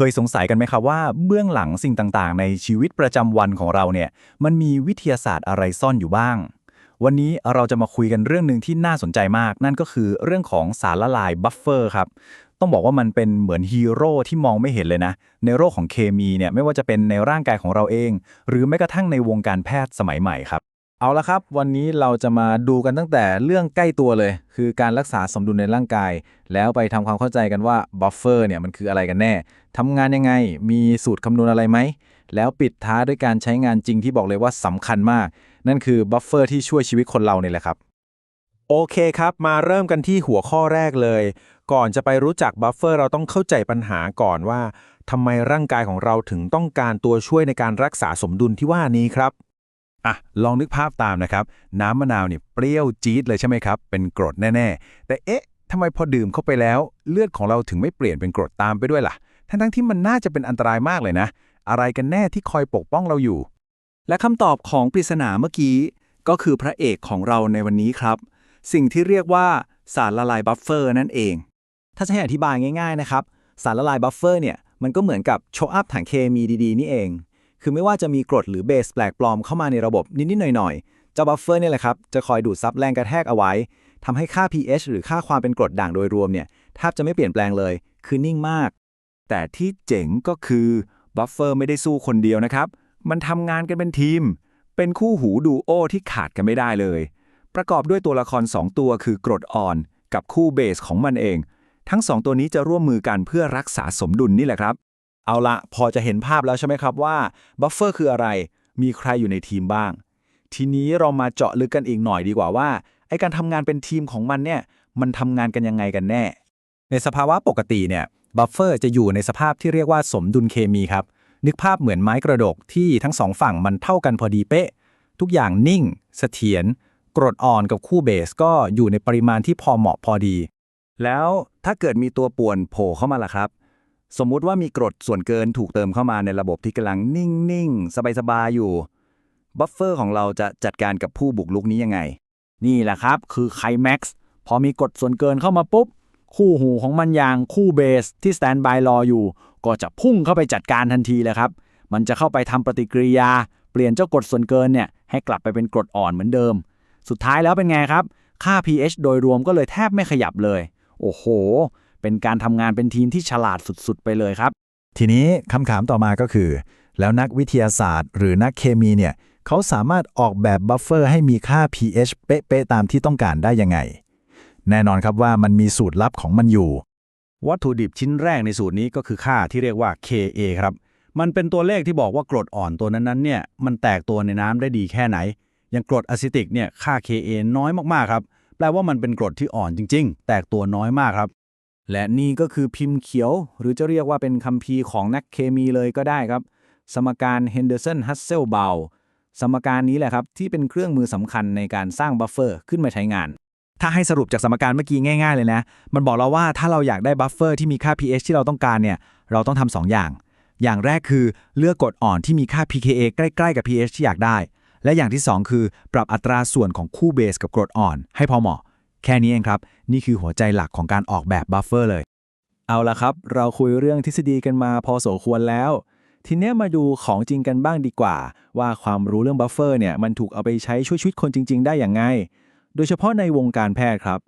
เคยสงสัยกันไหมครับว่าเบื้องหลังสิ่งต่างๆ ในชีวิตประจำวันของเราเนี่ยมันมีวิทยาศาสตร์อะไรซ่อนอยู่บ้าง วันนี้เราจะมาคุยกันเรื่องหนึ่งที่น่าสนใจมาก นั่นก็คือเรื่องของสารละลายบัฟเฟอร์ครับต้องบอกว่ามันเป็นเหมือนฮีโร่ที่มองไม่เห็นเลยนะ ในโรคของเคมีเนี่ยไม่ว่าจะเป็นในร่างกายของเราเอง หรือแม้กระทั่งในวงการแพทย์สมัยใหม่ครับ เอาละครับ วันนี้เราจะมาดูกันตั้งแต่เรื่องใกล้ตัวเลย คือการรักษาสมดุลในร่างกาย แล้วไปทำความเข้าใจกันว่าบัฟเฟอร์เนี่ยมันคืออะไรกันแน่ทำงานยังไงมีสูตรคำนวณอะไรไหม แล้วปิดท้ายด้วยการใช้งานจริงที่บอกเลยว่าสำคัญมาก นั่นคือบัฟเฟอร์ที่ช่วยชีวิตคนเราเนี่ยแหละครับ โอเคครับ มาเริ่มกันที่หัวข้อแรกเลย ก่อนจะไปรู้จักบัฟเฟอร์เราต้องเข้าใจปัญหาก่อนว่าทำไมร่างกายของเราถึงต้องการตัวช่วยในการรักษาสมดุลที่ว่านี้ครับ อะลองนึกภาพตามนะครับ น้ำมะนาวเนี่ยเปรี้ยวจี๊ดเลยใช่ไหมครับ เป็นกรดแน่ๆ แต่เอ๊ะทำไมพอดื่มเข้าไปแล้ว เลือดของเราถึงไม่เปลี่ยนเป็นกรดตามไปด้วยล่ะ ทั้งๆที่มันน่าจะเป็นอันตรายมากเลยนะ อะไรกันแน่ที่คอยปกป้องเราอยู่ และคำตอบของปริศนาเมื่อกี้ ก็คือพระเอกของเราในวันนี้ครับ สิ่งที่เรียกว่าสารละลายบัฟเฟอร์นั่นเอง ถ้าจะให้อธิบายง่าย ๆนะครับ สารละลายบัฟเฟอร์เนี่ยมันก็เหมือนกับโชว์อัพถังเคมีดีๆ นี่เอง คือไม่ว่าจะมีกรดหรือเบสแปลกปลอมเข้ามาในระบบนิดๆหน่อยๆเจ้าบัฟเฟอร์นี่แหละครับจะคอยดูดซับแรงกระแทกเอาไว้ทำให้ค่า pH หรือค่าความเป็นกรดด่างโดยรวมเนี่ยแทบจะไม่เปลี่ยนแปลงเลย คือนิ่งมาก แต่ที่เจ๋งก็คือบัฟเฟอร์ไม่ได้สู้คนเดียวนะครับ มันทำงานกันเป็นทีม เป็นคู่หูดูโอที่ขาดกันไม่ได้เลย ประกอบด้วยตัวละคร 2 ตัวคือกรดอ่อน กับคู่เบสของมันเอง ทั้ง 2 ตัวนี้จะร่วมมือกันเพื่อรักษาสมดุลนี่แหละครับ เอาละพอจะเห็นภาพแล้วใช่ไหมครับว่าบัฟเฟอร์คืออะไร มีใครอยู่ในทีมบ้าง ทีนี้เรามาเจาะลึกกันอีกหน่อยดีกว่าว่าไอการทำงานเป็นทีมของมันเนี่ยมันทำงานกันยังไงกันแน่ ในสภาวะปกติเนี่ยบัฟเฟอร์จะอยู่ในสภาพที่เรียกว่าสมดุลเคมีครับ นึกภาพเหมือนไม้กระดกที่ทั้งสองฝั่งมันเท่ากันพอดีเป๊ะ ทุกอย่างนิ่ง เสถียรกรดอ่อนกับคู่เบสก็อยู่ในปริมาณที่พอเหมาะพอดี แล้วถ้าเกิดมีตัวป่วนโผล่เข้ามาล่ะครับ สมมุติว่ามีกรดส่วนเกินถูกเติมเข้ามาในระบบที่กำลังนิ่งๆ สบายๆ อยู่ บัฟเฟอร์ของเราจะจัดการกับผู้บุกลุกนี้ยังไง นี่แหละครับ คือไคแม็กซ์พอมีกฎส่วนเกินเข้ามาปุ๊บ คู่หูของมันอย่างคู่เบสที่สแตนบายรออยู่ ก็จะพุ่งเข้าไปจัดการทันทีเลยครับ มันจะเข้าไปทำปฏิกิริยา เปลี่ยนเจ้ากรดส่วนเกินเนี่ยให้กลับไปเป็นกรดอ่อนเหมือนเดิม สุดท้ายแล้วเป็นไงครับ ค่า pH โดยรวมก็เลยแทบไม่ขยับเลย โอ้โห เป็นการทำงานเป็นทีมที่ฉลาดสุดๆ ไปเลยครับ ทีนี้คำถามต่อมาก็คือ แล้วนักวิทยาศาสตร์ หรือนักเคมีเนี่ยเขาสามารถออกแบบบัฟเฟอร์ให้มีค่า pH เป๊ะๆตามที่ต้องการได้ยังไง แน่นอนครับว่ามันมีสูตรลับของมันอยู่ วัตถุดิบชิ้นแรกในสูตรนี้ก็คือค่าที่เรียกว่า Ka ครับ มันเป็นตัวเลขที่บอกว่ากรดอ่อนตัวนั้นๆเนี่ยมันแตกตัวในน้ำได้ดีแค่ไหน อย่างกรดอะซิติกเนี่ยค่า Ka น้อยมากๆครับแปลว่ามันเป็นกรดที่อ่อนจริง ๆ แตกตัวน้อยมากครับ และนี่ก็คือพิมพ์เขียว หรือจะเรียกว่าเป็นคัมภีร์ของนักเคมีเลยก็ได้ครับ สมการ Henderson-Hasselbalch สมการนี้แหละครับ ที่เป็นเครื่องมือสำคัญในการสร้างบัฟเฟอร์ขึ้นมาใช้งาน ถ้าให้สรุปจากสมการเมื่อกี้ง่าย ๆ เลยนะ มันบอกเราว่าถ้าเราอยากได้บัฟเฟอร์ที่มีค่า pH ที่เราต้องการเนี่ย เราต้องทำสองอย่าง อย่างแรกคือเลือกกรดอ่อนที่มีค่า pKa ใกล้ๆกับ pH ที่อยากได้ และอย่างที่สองคือ ปรับอัตราส่วนของคู่เบสกับกรดอ่อน ให้พอเหมาะ แค่นี้เองครับ นี่คือหัวใจหลักของการออกแบบบัฟเฟอร์เลย เอาละครับ เราคุยเรื่องทฤษฎีกันมาพอสมควรแล้ว ทีนี้มาดูของจริงกันบ้างดีกว่า ว่าความรู้เรื่องบัฟเฟอร์เนี่ยมันถูกเอาไปใช้ช่วยชีวิตคนจริง ๆ ได้อย่างไง โดยเฉพาะในวงการแพทย์ครับ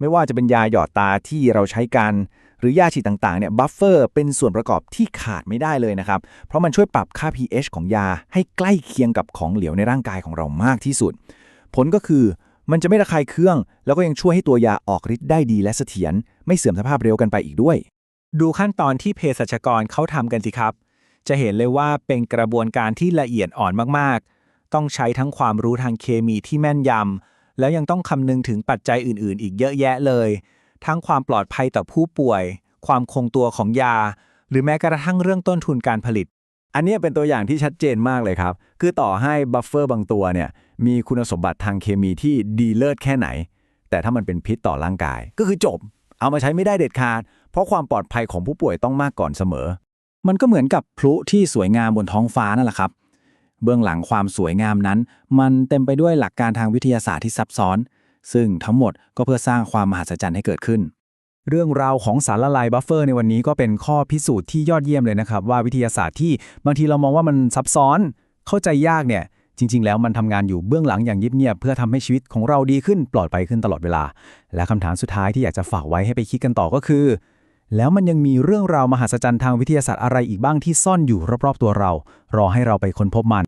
ไม่ว่าจะเป็นยาหยอดตาที่เราใช้กันหรือยาฉีดต่างๆเนี่ยบัฟเฟอร์เป็นส่วนประกอบที่ขาดไม่ได้เลยนะครับ เพราะมันช่วยปรับค่า pH ของยาให้ใกล้เคียงกับของเหลวในร่างกายของเรามากที่สุด ผลก็คือ มันจะไม่ระคายเคือง แล้วก็ยังช่วยให้ตัวยาออกฤทธิ์ได้ดีและเสถียร ไม่เสื่อมสภาพเร็วกันไปอีกด้วย ดูขั้นตอนที่เภสัชกรเขาทำกันสิครับ จะเห็นเลยว่าเป็นกระบวนการที่ละเอียดอ่อนมากๆ ต้องใช้ทั้งความรู้ทางเคมีที่แม่นยำ แล้วยังต้องคำนึงถึงปัจจัยอื่น ๆ อีกเยอะแยะเลย ทั้งความปลอดภัยต่อผู้ป่วย ความคงตัวของยา หรือแม้กระทั่งเรื่องต้นทุนการผลิต อันนี้เป็นตัวอย่างที่ชัดเจนมากเลยครับ คือต่อให้บัฟเฟอร์บางตัวเนี่ยมีคุณสมบัติทางเคมีที่ดีเลิศแค่ไหน แต่ถ้ามันเป็นพิษต่อร่างกาย ก็คือจบ เอามาใช้ไม่ได้เด็ดขาด เพราะความปลอดภัยของผู้ป่วยต้องมากก่อนเสมอ มันก็เหมือนกับพลุที่สวยงามบนท้องฟ้านั่นแหละครับ เบื้องหลังความสวยงามนั้น มันเต็มไปด้วยหลักการทางวิทยาศาสตร์ที่ซับซ้อน ซึ่งทั้งหมดก็เพื่อสร้างความมหัศจรรย์ให้เกิดขึ้น เรื่องราวของสารละลายบัฟเฟอร์ในวันนี้ก็เป็นข้อพิสูจน์ที่ยอดเยี่ยมเลยนะครับ ว่าวิทยาศาสตร์ที่บางทีเรามองว่ามันซับซ้อนเข้าใจยากเนี่ยจริง ๆ แล้วมันทำงานอยู่เบื้องหลังอย่างเงียบๆเพื่อทำให้ชีวิตของเราดีขึ้นปลอดภัยขึ้นตลอดเวลา และคำถามสุดท้ายที่อยากจะฝากไว้ให้ไปคิดกันต่อก็คือ แล้วมันยังมีเรื่องราวมหัศจรรย์ทางวิทยาศาสตร์อะไรอีกบ้างที่ซ่อนอยู่รอบๆตัวเรา รอให้เราไปค้นพบมัน